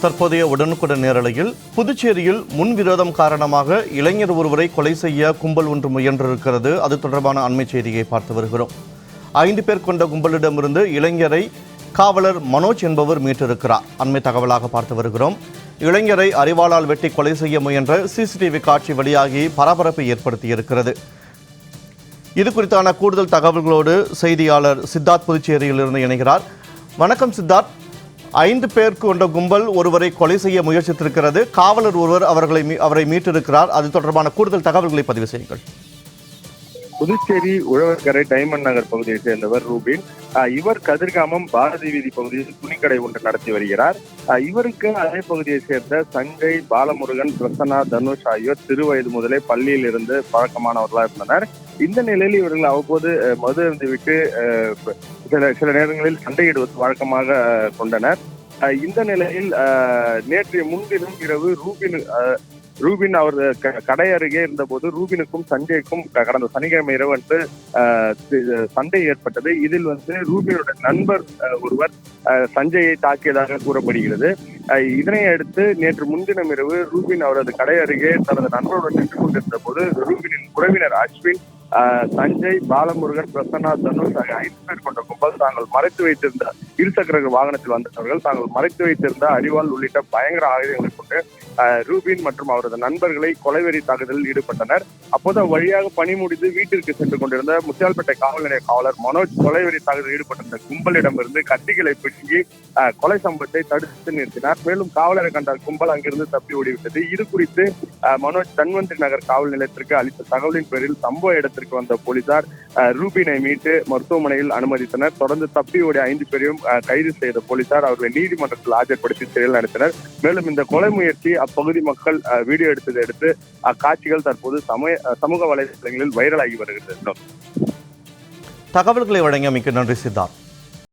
தற்போதைய உடனுக்குடன் நேரலையில் புதுச்சேரியில் முன்விரோதம் காரணமாக இளைஞர் ஒருவரை கொலை செய்ய கும்பல் ஒன்று முயன்றிருக்கிறது. அது தொடர்பான அண்மை செய்தியை பார்த்து வருகிறோம். ஐந்து பேர் கொண்ட கும்பலிடமிருந்து இளைஞரை காவலர் மனோஜ் என்பவர் மீட்டிருக்கிறார். அண்மை தகவலாக பார்த்து வருகிறோம். இளைஞரை அறிவாளால் வெட்டி கொலை செய்ய முயன்ற சிசிடிவி காட்சி வெளியாகி பரபரப்பை ஏற்படுத்தியிருக்கிறது. இது குறித்தான கூடுதல் தகவல்களோடு செய்தியாளர் சித்தார்த் புதுச்சேரியிலிருந்து இணைகிறார். வணக்கம் சித்தார்த். ஐந்து பேர் கொண்ட கும்பல் ஒருவரை கொலை செய்ய முயற்சித்திருக்கிறது. காவலர் ஒருவர் அவர்களை அவரை மீட்டிருக்கிறார். அது தொடர்பான கூடுதல் தகவல்களை பதிவு செய்யுங்கள். புதுச்சேரி உழவர்கரை டைமண்ட் நகர் பகுதியை சேர்ந்தவர் ரூபின். இவர் கதிர்காமம் பாரதி வீதி பகுதியில் துணிக்கடை ஒன்று நடத்தி வருகிறார். இவருக்கு அதே பகுதியை சேர்ந்த சங்கை பாலமுருகன் பிரசன்னா தனுஷ் ஆகியோர் சிறு வயது முதலே பள்ளியில் இருந்து பழக்கமானவர்களாக இருந்தனர். இந்த நிலையில் இவர்கள் அவ்வப்போது மது அருந்துவிட்டு சில சில நேரங்களில் சண்டையிடுவது வழக்கமாக கொண்டனர். இந்த நிலையில் ஆஹ், நேற்றைய முன்தினம் இரவு ரூபின் ஆஹ், ரூபின் அவர் கடை அருகே இருந்தபோது ரூபினுக்கும் சஞ்சய்க்கும் கடந்த சனிக்கிழமை இரவு வந்து ஆஹ், சண்டை ஏற்பட்டது. இதில் வந்து ரூபினோட நண்பர் ஒருவர் சஞ்சயை தாக்கியதாக கூறப்படுகிறது. இதனை அடுத்து நேற்று முன்தினம் இரவு ரூபின் அவரது கடை அருகே தனது நண்பருடன் நின்று கொண்டிருந்த போது ரூபினின் உறவினர் அஸ்வின் சஞ்சய் பாலமுருகன் பிரசன்னா தனுஷ் ஐந்து பேர் கொண்ட கும்பல் தாங்கள் மறைத்து வைத்திருந்த இருசக்கர வாகனத்தில் வந்தவர்கள் தாங்கள் மறைத்து வைத்திருந்த அரிவாள் உள்ளிட்ட பயங்கர ஆயுதங்களை கொண்டு ரூபின் மற்றும் அவரது நண்பர்களை கொலைவெறி தாக்குதலில் ஈடுபட்டனர். அப்போது வழியாக பணி முடிந்து வீட்டிற்கு சென்று கொண்டிருந்த முத்தியால்பேட்டை காவல் நிலைய காவலர் மனோஜ் கொலைவெறி தாக்குதலில் ஈடுபட்டிருந்த கும்பலிடமிருந்து கத்திகளை பிடுங்கி கொலை சம்பவத்தை தடுத்து நிறுத்தினார். மேலும் காவலரை கண்ட கும்பல் அங்கிருந்து தப்பி ஓடிவிட்டது. இது குறித்து மனோஜ் தன்வந்திரி நகர் காவல் நிலையத்திற்கு அளித்த தகவலின் பேரில் சம்பவ இடத்திற்கு வந்த போலீசார் ரூபினை மீட்டு மருத்துவமனையில் அனுமதித்தனர். தொடர்ந்து தப்பி ஓடிய ஐந்து பேரையும் கைது செய்த போலீசார் அவர்களை நீதிமன்றத்தில் ஆஜர்படுத்தி சிறையில் நடத்தினர் மேலும் இந்த கொலை முயற்சி அப்பகுதி மக்கள் வீடியோ எடுத்ததை அடுத்து அக்காட்சிகள் தற்போது சமய சமூக வலைதளங்களில் வைரலாகி வருகிறது தகவல்களை வழங்கிய மிக்க நன்றி சித்தார்த்.